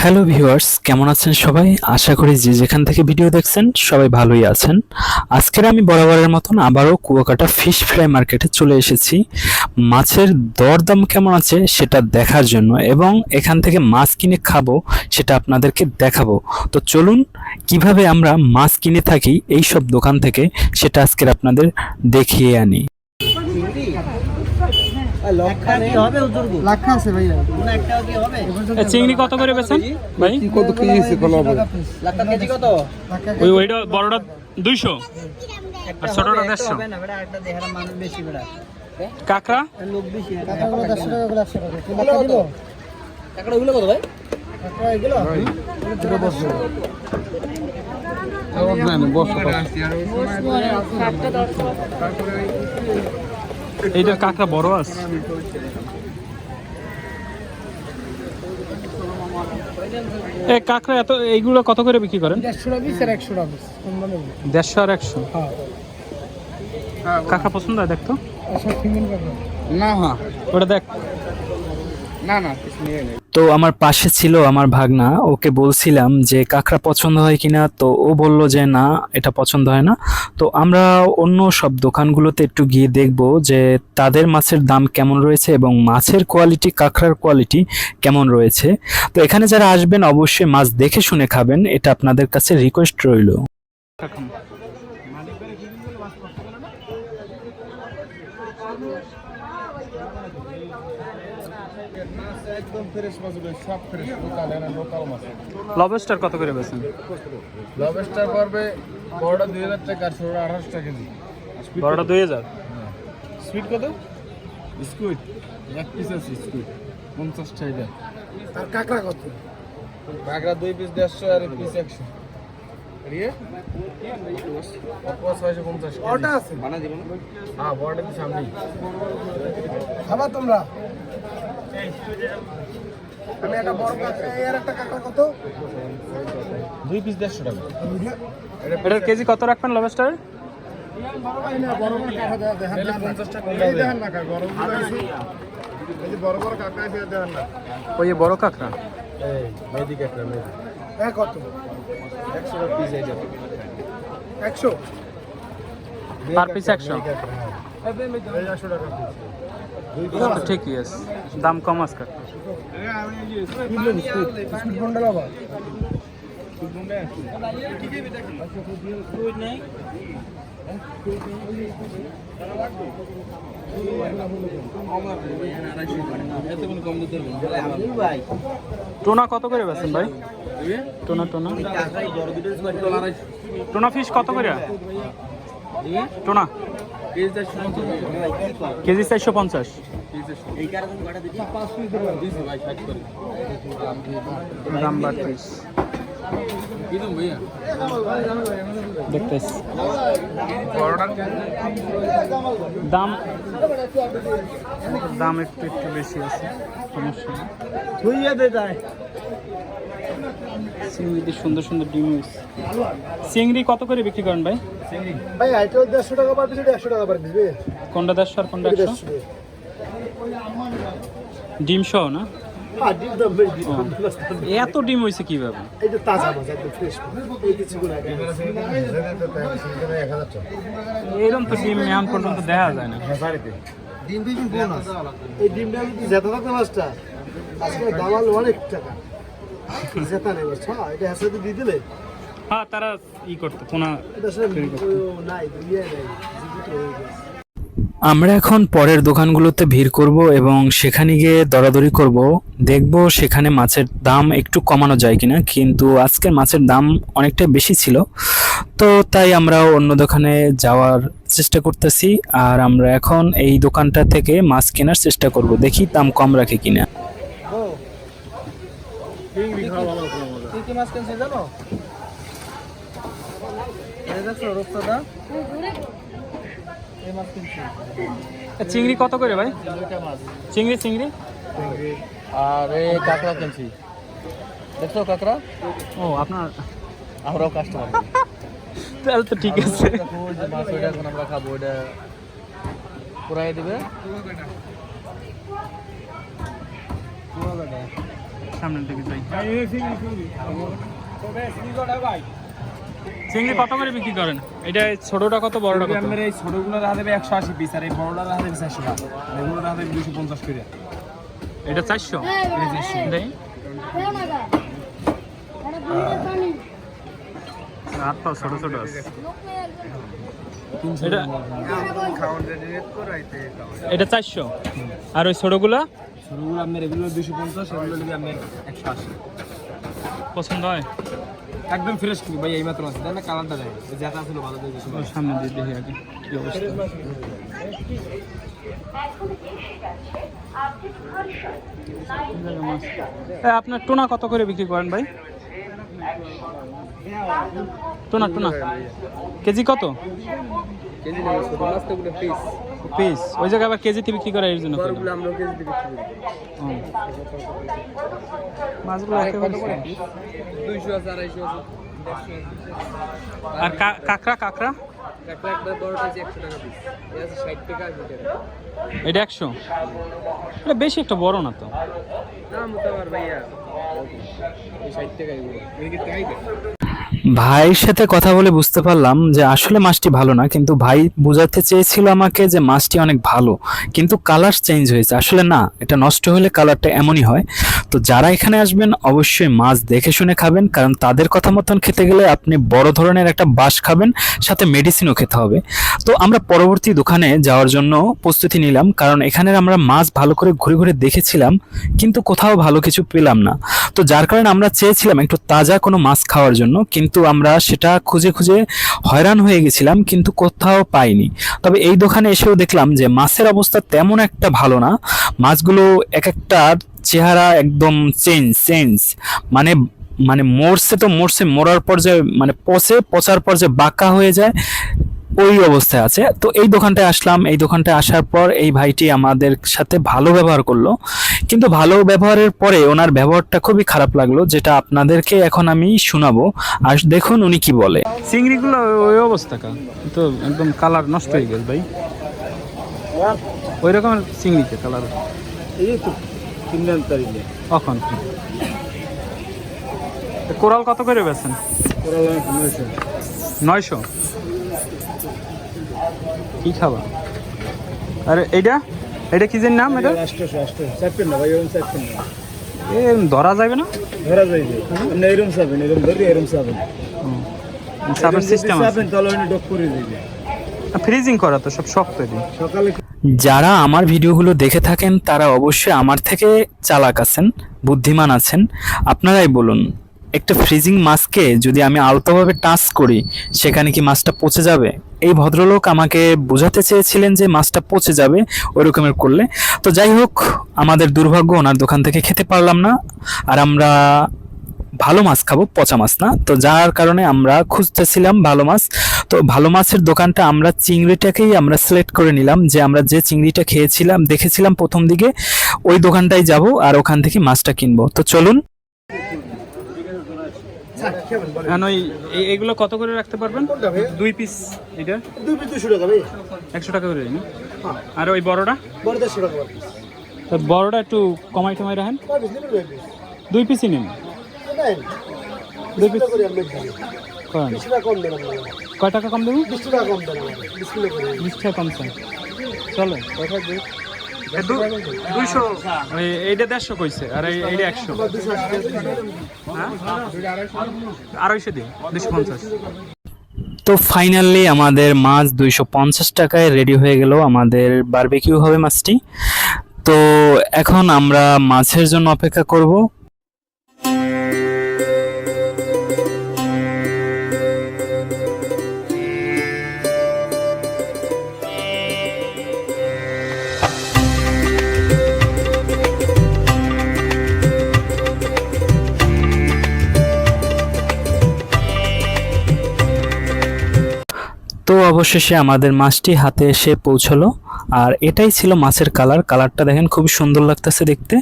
Hello viewers, কেমন আছেন সবাই? আশা করি যে যেখান থেকে ভিডিও দেখছেন, সবাই ভালোই আছেন। আজকের আমি বরাবরের মতন আবারও কুয়াকাটা ফিশ ফ্রাই মার্কেটে চলে এসেছি। মাছের দরদাম কেমন আছে সেটা দেখার জন্য এবং এখান থেকে মাছ কিনে খাব সেটা আপনাদেরকে দেখাবো। তো চলুন, কীভাবে আমরা মাছ কিনে থাকি এই সব দোকান থেকে সেটা আজকের আপনাদের দেখিয়ে আনি। চিংড়ি কত করে বেছেন ভাই? কত কেজি কলা লাখা ওই ওইটা বড়টা দুইশো। আর ছোটটা দেড়শো। কাঁকড়া? কাকাগুলো দেড়শো টাকা করে একশো টাকা তুই লাখা দিব কাঁকড়া এগুলো দুটো বসো এইটা কাঁকড়া বড় আছে এ কাঁকড়া এত এইগুলো কত করে বিক্রি করেন? দেড়শো আর একশো হ্যাঁ। কাঁকড়া পছন্দ হয় দেখতো? না হ্যাঁ। ওটা দেখ। না না তো আমার পাশে ছিল আমার ভাগনা ওকে বলছিলাম যে কাঁকড়া পছন্দ হয় কিনা তো ও বলল যে না এটা পছন্দ হয় না। তো আমরা অন্য সব দোকানগুলোতে একটু গিয়ে দেখব যে তাদের মাছের দাম কেমন রয়েছে এবং মাছের কোয়ালিটি কাঁকড়ার কোয়ালিটি কেমন রয়েছে। তো এখানে যারা আসবেন অবশ্যই মাছ দেখে শুনে খাবেন এটা আপনাদের কাছে রিকোয়েস্ট রইল। ফ্রেশ মাছ সব ফ্রেশ লোকাল এরা লোকাল মাছ। লবস্টার কত করে বেছেন লবেস্টার পড়বে বড়টা দুই হাজার টাকা আর ছোটটা আঠারোশো টাকা কেজি। বড়টা দুই হাজার? সুইট কত? স্কুইট এক পিস আছে স্কুইট পঞ্চাশ টাকা। আর কাঁকড়া কত? কাঁকড়া দুই পিস দেড়শো আর এক পিস একশো। হ্যাঁ বড়টা সামনেই। খাবার তোমরা। আমি একটা বড় কাঁকড়া এর একটা কাঁকড়া কত? দুই পিস দেড়শো টাকা। এটার কেজি কত রাখবেন লবস্টার বড় বড় দেখেন পঞ্চাশ টাকা দেখেন না কাকা। বড় বড় আছে দেখেন ওই বড় এই হ্যাঁ কত একশো টাকা পিস পার এই টাকা। ঠিকই আছে। দাম কম আছে টোনা কত করে বেছেন ভাই? টোনা টোনা। টোনা ফিশ কত করে? টোনা। কেজি চারশো পঞ্চাশ। বাড়তেছে দেখতেছি। দাম দাম একটু একটু বেশি আছে সমস্যা চিংড়িতে সুন্দর সুন্দর ডিম হয়েছে। চিংড়ি কত করে বিক্রি করেন ভাই? ভাই আইটা দেড়শো টাকা পার পিস একশো টাকা পার পিস কোনটা দেড়শো আর কোনটা একশো? ডিম সহ না? হ্যাঁ এত ডিম হয়েছে কীভাবে? এরকম তো ডিম এখন পর্যন্ত দেখা যায় না। ডিম এই ডিমটা যদি জেতা থাকতো মাছটা আজকে দামাল অনেক টাকা। জেতা নেই মাছ হ্যাঁ দিয়ে দিলে। তারা ই করতো নাই দুনিয়া নাই আমরা এখন পরের দোকানগুলোতে ভিড় করব এবং সেখানে গিয়ে দরাদরি করব। দেখব সেখানে মাছের দাম একটু কমানো যায় কিনা কিন্তু আজকের মাছের দাম অনেকটা বেশি ছিল। তো তাই আমরা অন্য দোকানে যাওয়ার চেষ্টা করতেছি আর আমরা এখন এই দোকানটা থেকে মাছ কেনার চেষ্টা করব। দেখি দাম কম রাখে কিনা কি কি মাছ কিনছে জানো? দেখছ রূপসাদা এই মাছ কিনছে। চিংড়ি কত করে ভাই? মাছ। চিংড়ি চিংড়ি? আর এই কাঁকড়া কিনছি। দেখছ কাঁকড়া? ও আপনার আমরাও কাস্টমার তাহলে তো ঠিক আছে। মাছ ওইটা এখন আমরা খাব ওইটা পুরাই দিবে। সামনের দিকে যাই। চিংড়ি কত করে বিক্রি করেন? এটা ছোটটা কত বড়টা কত? এই ছোটগুলো রাখা দেবে একশো আশি পিস আর এই বড়টা রাখা দেবে চারশো টাকা। এগুলো রাখা দেবে দুশো পঞ্চাশ করে। এটা চারশো? দেই। হাত পাও ছোট ছোট আছে। এটা এটা চারশো। আর ওই ছোটগুলা? ছোটগুলো আপনার এগুলো দুশো পঞ্চাশ এগুলো নেবে আপনার একশো আশি। পছন্দ হয়? একদম ফ্রেশ কিন্তু ভাই এই মাত্র আছে। তাই না কালারটা দেয় যেটা ছিল ভালো দিয়ে ওর সামনে দিয়ে দেখি আগে কি অবস্থা। আপনার টোনা কত করে বিক্রি করেন ভাই? Tuna tuna. কেজি কত? কেজি পিস ওই জায়গায় আবার কেজিতে বিক্রি করে এর জন্য বড়গুলো আমরা কেজিতে বিক্রি করি মাছগুলো একেবারে ছোট। দুইশো আছে আর কাঁকড়া কাঁকড়া? একশো এটা একশো? এটা বেশি একটা বড় না তো। ভাইয়া। ভাইয়ের সাথে কথা বলে বুঝতে পারলাম যে আসলে মাছটি ভালো না, কিন্তু ভাই বোঝাতে চেয়েছিল আমাকে যে মাছটি অনেক ভালো, কিন্তু কালার চেঞ্জ হয়েছে। আসলে না, এটা নষ্ট হলে কালারটা এমনই হয়। তো যারা এখানে আসবেন, অবশ্যই মাছ দেখে শুনে খাবেন, কারণ তাদের কথা মতন খেতে গেলে আপনি বড় ধরনের একটা বাস খাবেন, সাথে মেডিসিনও খেতে হবে। তো আমরা পরবর্তী দোকানে যাওয়ার জন্য প্রস্তুতি নিলাম, কারণ এখানে আমরা মাছ ভালো করে ঘুরে ঘুরে দেখেছিলাম, কিন্তু কোথাও ভালো কিছু পেলাম না। তো যার কারণে আমরা চেয়েছিলাম একটু তাজা কোনো মাছ খাওয়ার জন্য, কিন্তু আমরা সেটা খুঁজে খুঁজে হয়রান হয়ে গেছিলাম, কিন্তু কোথাও পাইনি। তবে এই দোকানে এসেও দেখলাম যে মাছের অবস্থা তেমন একটা ভালো না। মাছগুলো এক একটা চেহারা একদম চেঞ্জ চেঞ্জ। মানে মানে মরছে তো মরছে, মরার পর যে মানে পচে, পচার পর যে বাঁকা হয়ে যায়। ওই অবস্থায় আছে। তো এই দোকানটায় আসলাম। এই দোকানটায় আসার পর এই ভাইটি আমাদের সাথে ভালো ব্যবহার করল। কিন্তু ভালো ব্যবহারের পরে ওনার ব্যবহারটা খুবই খারাপ লাগল যেটা আপনাদেরকে এখন আমি শোনাবো। আর দেখুন উনি কি বলে। চিংড়িগুলো ওই অবস্থা কা? তো একদম কালার নষ্ট হয়ে গেছে ভাই। ওই রকমের চিংড়িতে কালার। এই তো তিন তারিখে কখন কোরাল কত করে বেছেন নয়শো? কি খাবা? আরে এইটা? এটা কি যে নাম এটা? ধরা যাবে না? ধরা যাইবে আপনি এরকম চাবেন এরকম ধরে এরকম চাবেন সাপের সিস্টেম ফ্রিজিং করা তো সব শক্ত সকালে যারা আমার ভিডিওগুলো দেখে থাকেন, তারা অবশ্যই আমার থেকে চালাক আছেন, বুদ্ধিমান আছেন। আপনারাই বলুন একটা ফ্রিজিং মাছকে যদি আমি আলতোভাবে টাচ করি, সেখানে কি মাছটা পচে যাবে? এই ভদ্রলোক আমাকে বোঝাতে চেয়েছিলেন যে মাছটা পচে যাবে ওই রকমের করলে। তো যাই হোক, আমাদের দুর্ভাগ্য, ওনার দোকান থেকে খেতে পারলাম না। আর আমরা ভালো মাছ খাব, পচা মাছ না। তো যার কারণে আমরা খুঁজতেছিলাম ভালো মাছ। তো ভালো মাছের দোকানটা আমরা চিংড়িটাকেই আমরা সিলেক্ট করে নিলাম যে আমরা যে চিংড়িটা খেয়েছিলাম, দেখেছিলাম প্রথম দিকে, ওই দোকানটায় যাব আর ওখান থেকে মাছটা কিনবো। তো চলুন। এখন ওই এগুলো কত করে রাখতে পারবেন? দুই পিস এটা? দুই পিস দুশো টাকা ভাই। একশো টাকা করে না? আর ওই বড়টা? বড় দেড়শো টাকা বড়টা একটু কমাই টমাই রাখেন। দুই পিসই নিন। দুই পিস কয়? টাকা কম দেবো? বিশ টাকা কম আমাদের বিশ টাকা কম চলো দুইশো। এইটা দেড়শো কইছে আর এইটা একশো। হ্যাঁ? আড়াইশো দিন দুশো পঞ্চাশ। তো ফাইনালি আমাদের মাছ দুইশো পঞ্চাশ টাকায় রেডি হয়ে গেল আমাদের বারবিকিউ হবে মাছটি। তো এখন আমরা মাছের জন্য অপেক্ষা করব। তো অবশেষে আমাদের মাছটি হাতে এসে পৌঁছলো। আর এটাই ছিল মাছের কালার। কালারটা দেখেন খুব সুন্দর লাগতেছে দেখতে।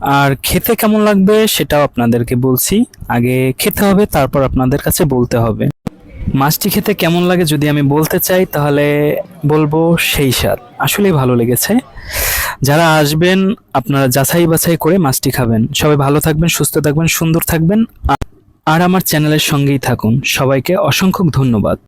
আর খেতে কেমন লাগবে সেটাও আপনাদেরকে বলছি। আগে খেতে হবে, তারপর আপনাদের কাছে বলতে হবে। মাছটি খেতে কেমন লাগে যদি আমি বলতে চাই, তাহলে বলব সেই স্বাদ। আসলেই ভালো লেগেছে। যারা আসবেন, আপনারা যাচাই বাছাই করে মাছটি খাবেন। সবাই ভালো থাকবেন, সুস্থ থাকবেন, সুন্দর থাকবেন। আর- আর আমার চ্যানেলের সঙ্গেই থাকুন। সবাইকে অসংখ্য ধন্যবাদ।